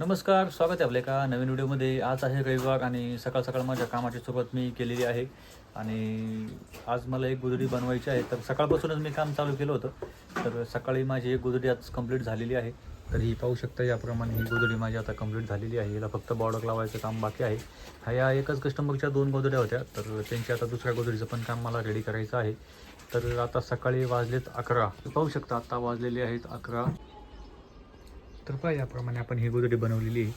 नमस्कार स्वागत आहे आपल्या एका नवीन व्हिडिओमध्ये. आज आहे रविवार आणि सकाळ सकाळ माझ्या कामाची सुरुवात मी केलेली आहे. आणि आज मला एक गुदडी बनवायची आहे. तर सकाळपासूनच मी काम चालू केलं होतं. तर सकाळी माझी एक गुदडी आज कंप्लीट झालेली आहे. तर ही पाहू शकता याप्रमाणे ही गोदडी माझी आता कंप्लीट झालेली आहे. हिला फक्त बॉर्डर लावायचं काम बाकी आहे. ह्या या एकच कस्टमरच्या दोन गोदड्या होत्या. तर त्यांची आता दुसऱ्या गोदडीचं पण काम मला रेडी करायचं आहे. तर आता सकाळी वाजलेत अकरा. पाहू शकता आता वाजलेले आहेत अकरा. तर पहा याप्रमाणे आपण ही गोदडी बनवलेली आहे.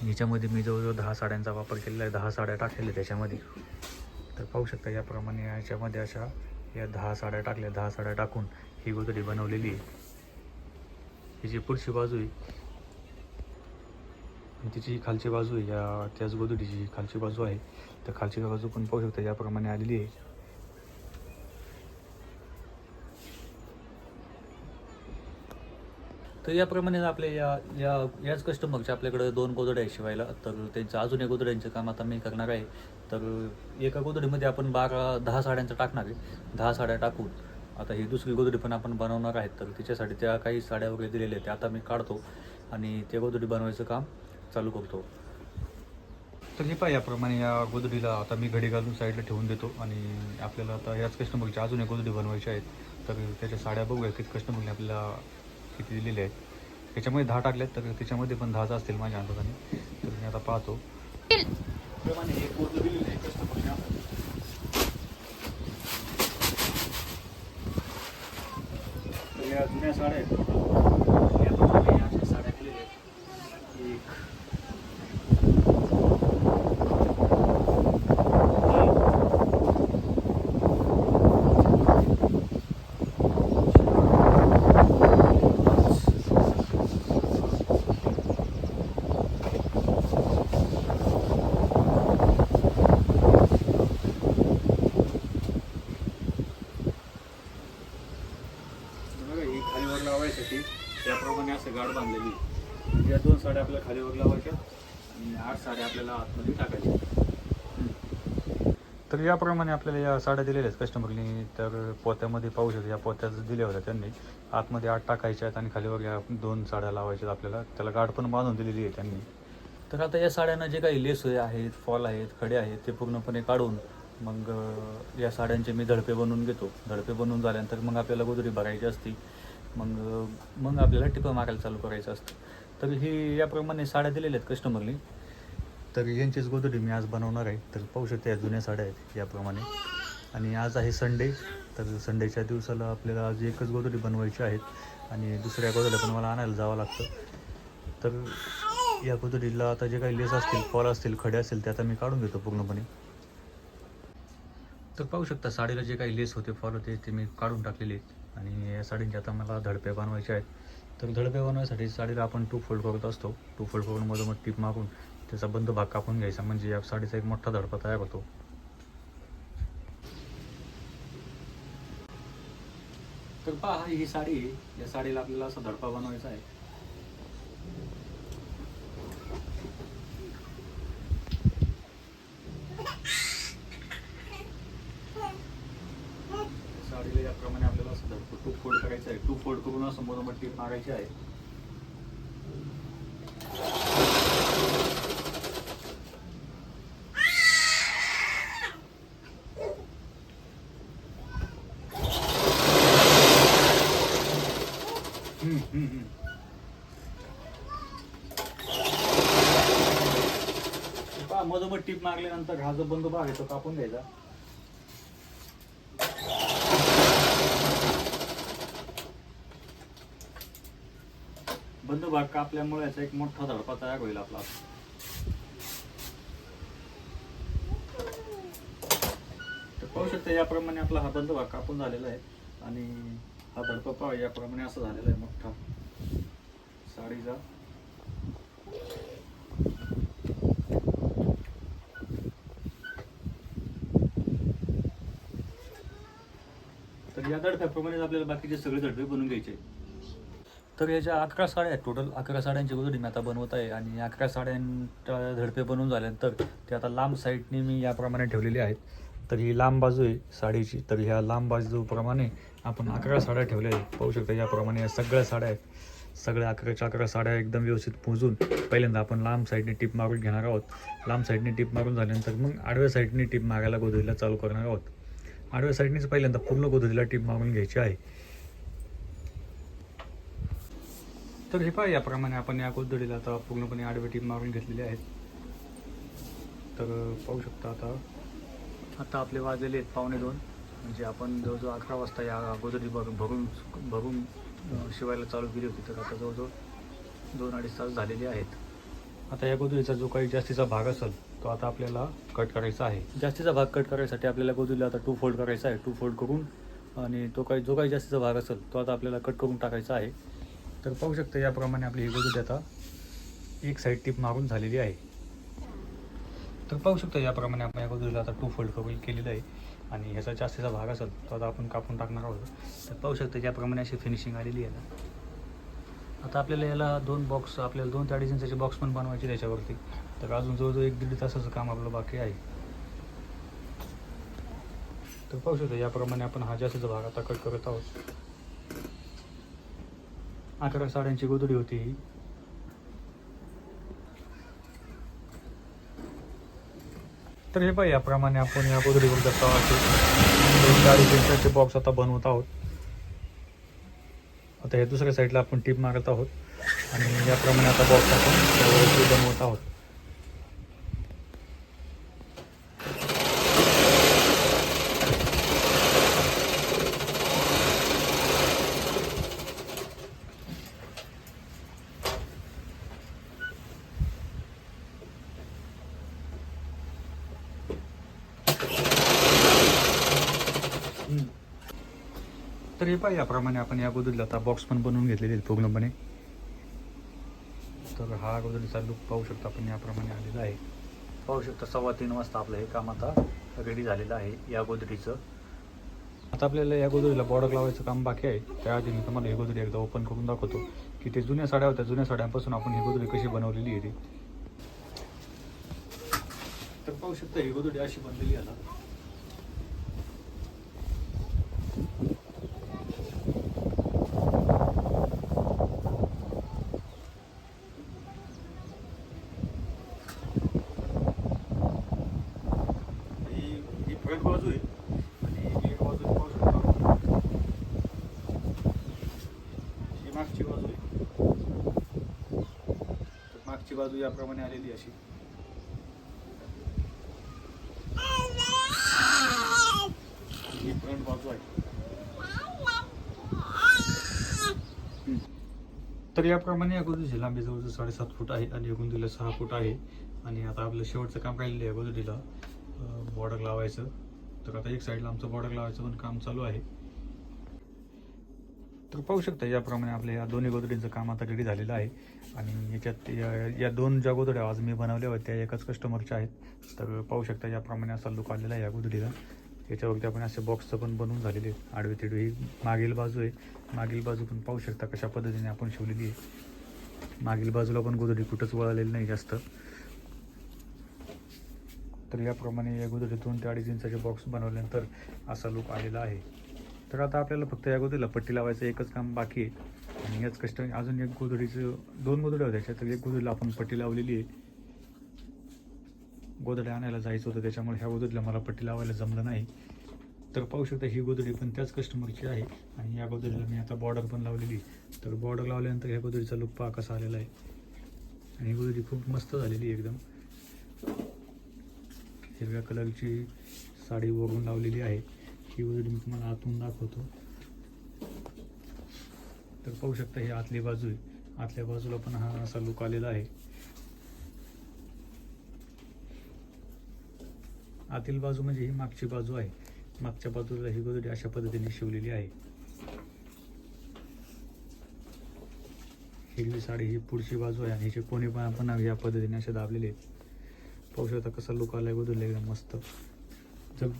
याच्यामध्ये मी जवळजवळ दहा साड्यांचा वापर केलेला आहे दहा साड्या टाकलेल्या त्याच्यामध्ये तर पाहू शकता याप्रमाणे याच्यामध्ये अशा या दहा साड्या टाकल्या दहा साड्या टाकून ही गोदडी बनवलेली आहे. ही पुढची बाजू आहे आणि तिची खालची बाजू आहे या त्याच गोदडीची खालची बाजू आहे तर खालची बाजू पण पाहू शकता याप्रमाणे आलेली आहे. तर याप्रमाणे आपले या या याच कस्टमरचे आपल्याकडे दोन गोदड्या आहे शिवायला. तर त्यांचं अजून एक गोदड्यांचं काम आता मी करणार आहे. तर एका गोदडीमध्ये आपण बारा दहा साड्यांचं टाकणार आहे. दहा साड्या टाकून आता ही दुसरी गोदडी पण आपण बनवणार आहेत तर तिच्यासाठी त्या काही साड्या वगैरे दिलेल्या आहेत. त्या आता मी काढतो आणि त्या गोदडी बनवायचं काम चालू करतो. तर हे पहा याप्रमाणे या गोदडीला आता मी घडी घालून साईडला ठेवून देतो आणि आपल्याला आता याच कस्टमरची अजून एक गोदडी बनवायची आहेत तर त्याच्या साड्या बघूया किती कस्टमरने आपल्याला किती दिलेले आहेत. त्याच्यामध्ये दहा टाकल्यात तर त्याच्यामध्ये पण दहाच असतील माझ्या अंदाजाने. तर मी आता पाहतो. आहे तर या जुन्या साड्या आहेत याप्रमाणे या अशा साड्या दिलेल्या आहेत एक बघा ही खालीवर लावायसाठी त्याप्रमाणे असं गाड बांधलेली आहे. म्हणजे या आपल्या खाली आपल्याला आणि आठ साड्या आपल्याला आतमध्ये टाकायच्या. तर याप्रमाणे आपल्याला या साड्या दिलेल्या आहेत कस्टमरनी तर पोत्यामध्ये पाहू शकतो या पोत्याच दिल्या होत्या त्यांनी. आतमध्ये आठ टाकायच्या आहेत आणि खाली वगैरे दोन साड्या लावायच्या आहेत आपल्याला. त्याला गाठ पण बांधून दिलेली आहे त्यांनी. तर आता या साड्यांना जे काही लेस आहेत फॉल आहेत खडे आहेत ते पूर्णपणे काढून मग या साड्यांचे मी धडपे बनवून घेतो. धडपे बनवून झाल्यानंतर मग आपल्याला गोदरी भरायची असती. मग मग आपल्याला टिपं मारायला चालू करायचं असतं. तर ही याप्रमाणे साड्या दिलेल्या आहेत कस्टमरनी तर यांचीच गोदडी मी आज बनवणार आहे. तर पाहू शकते या जुन्या साड्या आहेत याप्रमाणे. आणि आज आहे संडे तर संडेच्या दिवसाला आपल्याला आज एकच गोदडी बनवायची आहेत आणि दुसऱ्या गोदड्या पण मला आणायला जावं लागतं. तर या गोदडीला आता जे काही लेस असतील फॉल असतील खडे असतील ते आता मी काढून घेतो पूर्णपणे. तर पाहू शकता साडीला जे काही लेस होते फॉल होते ते मी काढून टाकलेले आहेत. आणि या साडींचे आता मला धडपे बनवायचे आहेत. तर धडपे बनवण्यासाठी साडीला आपण टू फोल्ड करत असतो. टू फोल्ड करून मधोमध टीप मारून त्याचा बंद भाग कापून घ्यायचा. म्हणजे या साडीचा एक मोठा धडपा तयार होतो. तर पहा ही साडी या साडीला आपल्याला असा धडपा बनवायचा आहे. साडीला याप्रमाणे आपल्याला असं धडपं टू फोल्ड करायचं आहे. टू फोल्ड करून असं मधोमध टीप मारायची आहे. मधोमध टीप मारल्यानंतर हा जो बंद भाग आहे तो कापून घ्यायचा. भाग कापल्यामुळे याचा एक मोठा धडपा तयार होईल आपला. तर पाहू शकता याप्रमाणे आपला हा बंद भाग कापून झालेला आहे आणि हा धडपा पहा याप्रमाणे असं झालेला आहे मोठा. साडीचा. तर या दडप्याप्रमाणेच आपल्याला बाकीचे सगळे दडपे बनवून घ्यायचे तर याच्या अकरा साड्या आहेत. टोटल अकरा साड्यांची गोदडी मी आता बनवत आहे आणि अकरा साड्यांच्या झडपे बनवून झाल्यानंतर ते आता लांब साईडने मी याप्रमाणे ठेवलेली आहेत. तर ही लांब बाजू आहे साडीची. तर ह्या लांब बाजूप्रमाणे आपण अकरा साड्या ठेवल्या आहेत. पाहू शकता याप्रमाणे या सगळ्या साड्या आहेत. सगळ्या अकराच्या अकरा साड्या एकदम व्यवस्थित पोहोचून पहिल्यांदा आपण लांब साईडने टीप मारून घेणार आहोत. लांब साईडने टीप मारून झाल्यानंतर मग आडव्या साईडने टीप मारायला गोधडीला चालू करणार आहोत. आडव्या साईडनेच पहिल्यांदा पूर्ण गोधडीला टीप मारून घ्यायची आहे. तर हे पहा याप्रमाणे आपण या गोधडीला आता पूर्णपणे आडवे टीप मारून घेतलेले आहेत तर पाहू शकता आता. आता आपले वाजलेले आहेत पावणे दोन. म्हणजे आपण जवळजवळ अकरा वाजता या अगोदरी भर भरून भरून शिवायला चालू केली होती. तर आता जवळजवळ दोन अडीच तास झालेले आहेत. आता या गोधडीचा जो काही जास्तीचा भाग असेल तो आता आपल्याला कट करायचा आहे. जास्तीचा भाग कट करायसाठी आपल्याला गोधडीला आता टू फोल्ड करायचा आहे. टू फोल्ड करून आणि तो काही जो काही जास्तीचा भाग असेल तो आता आपल्याला कट करून टाकायचा आहे. तर पाहू शकता याप्रमाणे आपली ही गोधडी आता एक साईड टिप मारून झालेली आहे. तर पाहू शकता याप्रमाणे आपण या गोधडीला आता टू फोल्ड करून केलेलं आहे. आणि ह्याचा जास्तीचा भाग असेल तो आता आपण कापून टाकणार आहोत. तर पाहू शकता याप्रमाणे अशी फिनिशिंग आलेली आहे. ना आता आपल्याला याला दोन बॉक्स आपल्याला दोन ते अडीच इंचाचे बॉक्स पण बनवायचे त्याच्यावरती. तर अजून जवळजवळ एक दीड तासाचं काम आपलं बाकी आहे. तर पाहू शकता याप्रमाणे आपण हा जास्तीचा भाग आता कट करत आहोत. अकरा साड्यांची गोधडी होती. ही तर हे पाहिजे याप्रमाणे आपण या गोधडीवर जातो बॉक्स आता बनवत आहोत. आता हे दुसऱ्या साईडला आपण टीप मारत आहोत. आणि याप्रमाणे आता बॉक्स आपण बनवत आहोत तर हे पाहिजे. याप्रमाणे आपण या अगोदरला आता बॉक्स पण बनवून घेतलेले आहेत पूर्णपणे. तर हा गोदडीचा लुक पाहू शकता आपण याप्रमाणे आलेला आहे. पाहू शकता सव्वा तीन वाजता आपलं हे काम आता रेडी झालेलं आहे या अगोदरीचं. आता आपल्याला या गोदरीला बॉर्डर लावायचं काम बाकी आहे. त्याआधी मी तुम्हाला ही गोदरी एकदा ओपन करून दाखवतो की ते जुन्या साड्या होत्या जुन्या साड्यांपासून आपण ही गोदरी कशी बनवलेली आहे ती. तर पाहू शकता ही गोदरी अशी बनलेली आहे आता ही ही फ्रंट बाजू आहे आणि ही एक बाजू पाहू शकता ही मागची बाजू आहे. मागची बाजू याप्रमाणे आलेली अशी. ही फ्रंट बाजू आहे. तर याप्रमाणे या लांबी जवळजवळ साडेसात फूट आहे आणि या दिलं सहा फूट आहे. आणि आता आपलं शेवटचं काम राहिलेलं आहे गोदडीला बॉर्डर लावायचं. तर आता एक साईडला आमचं बॉर्डर लावायचं पण काम चालू आहे. तर पाहू शकता याप्रमाणे आपल्या या दोन्ही गोदडींचं काम आता रेडी झालेलं आहे. आणि याच्यात या या दोन ज्या गोदड्या आज मी बनवल्या होत्या त्या एकाच कस्टमरच्या आहेत. तर पाहू शकता याप्रमाणे असा लुक आलेला आहे या गोदडीला. याच्यावरती आपण असे बॉक्सचं पण बनवून झालेले आहेत. आडवे तिडवी ही मागील बाजू आहे. मागील बाजू पण पाहू शकता कशा पद्धतीने आपण शिवलेली आहे. मागील बाजूला पण गोदडी कुठंच वळालेली नाही जास्त. तर याप्रमाणे या गोदडीतून ते अडीच इंचाचे बॉक्स बनवल्यानंतर असा लुक आलेला आहे. तर आता आपल्याला फक्त या गोदडीला पट्टी लावायचं एकच काम बाकी आहे. आणि याच कष्ट अजून एक गोदडीचं दोन गोदड्या होत्या त्याच्यात. एक गोदडीला आपण पट्टी लावलेली आहे. गोदड्या आणायला जायचं होतं त्याच्यामुळे ह्या गोदडीला मला पट्टी लावायला जमलं नाही. तर पाहू शकता ही गोदडी पण त्याच कस्टमरची आहे. आणि या गोदडीला मी आता बॉर्डर पण लावलेली तर बॉर्डर लावल्यानंतर ह्या गोदडीचा लुक पहा कसा आलेला आहे. आणि ही गोदडी खूप मस्त झालेली आहे एकदम. हिरव्या कलरची साडी ओढून लावलेली आहे. ही गोदडी मी तुम्हाला आतून दाखवतो. तर पाहू शकता ही आतली बाजू आहे. आतल्या बाजूला पण हा असा लुक आलेला आहे. आतील बाजू म्हणजे ही मागची बाजू आहे. मागच्या बाजूला ही गोदडी अशा पद्धतीने शिवलेली आहे. हिरवी साडी ही पुढची बाजू आहे आणि हिचे कोणी पण आपण या पद्धतीने असे दाबलेले आहेत. पाहू शकता कसा लुक आलाय गोदरला एकदम मस्त. जग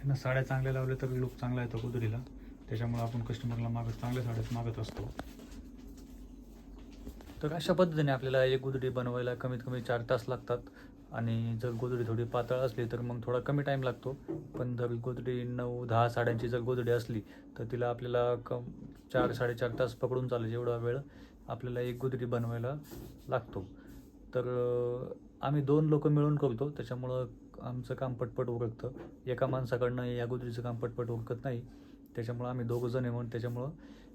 त्यांना साड्या चांगल्या लावल्या तर लुक चांगला येतो गोदडीला त्याच्यामुळे आपण कस्टमरला मागत चांगल्या साड्याच मागत असतो. तर अशा पद्धतीने आपल्याला एक गुदडी बनवायला कमीत कमी चार तास लागतात. आणि जर गोदडी थोडी पातळ असली तर मग थोडा कमी टाईम लागतो. पण जर गोदडी नऊ दहा साड्यांची जर गोदडी असली तर तिला आपल्याला कम चार साडेचार तास पकडून चालेल एवढा वेळ आपल्याला एक गोदडी बनवायला लागतो. तर आम्ही दोन लोक मिळून करतो. त्याच्यामुळं आमचं काम पटपट उरकतं. एका माणसाकडनं या गोदरीचं काम पटपट उरकत नाही. त्याच्यामुळं आम्ही दोघं जण आहे म्हणून त्याच्यामुळं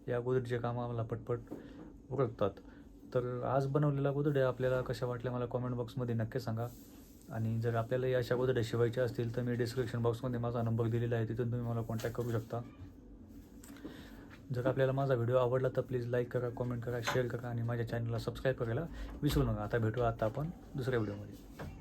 या गोदरीचे काम आम्हाला पटपट उरकतात. तर आज बनवलेला गोदड्या आपल्याला कशा वाटल्या मला कॉमेंट बॉक्समध्ये नक्की सांगा. आणि जर आपल्याला या अशा गोदड्या शिवायच्या असतील तर मी डिस्क्रिप्शन बॉक्समध्ये माझा नंबर दिलेला आहे. तिथून तुम्ही मला कॉन्टॅक्ट करू शकता. जर आपल्याला माझा व्हिडिओ आवडला तर प्लीज लाईक करा कॉमेंट करा शेअर करा आणि माझ्या चॅनलला सबस्क्राईब करायला विसरू नका. आता भेटू आता आपण दुसऱ्या व्हिडिओमध्ये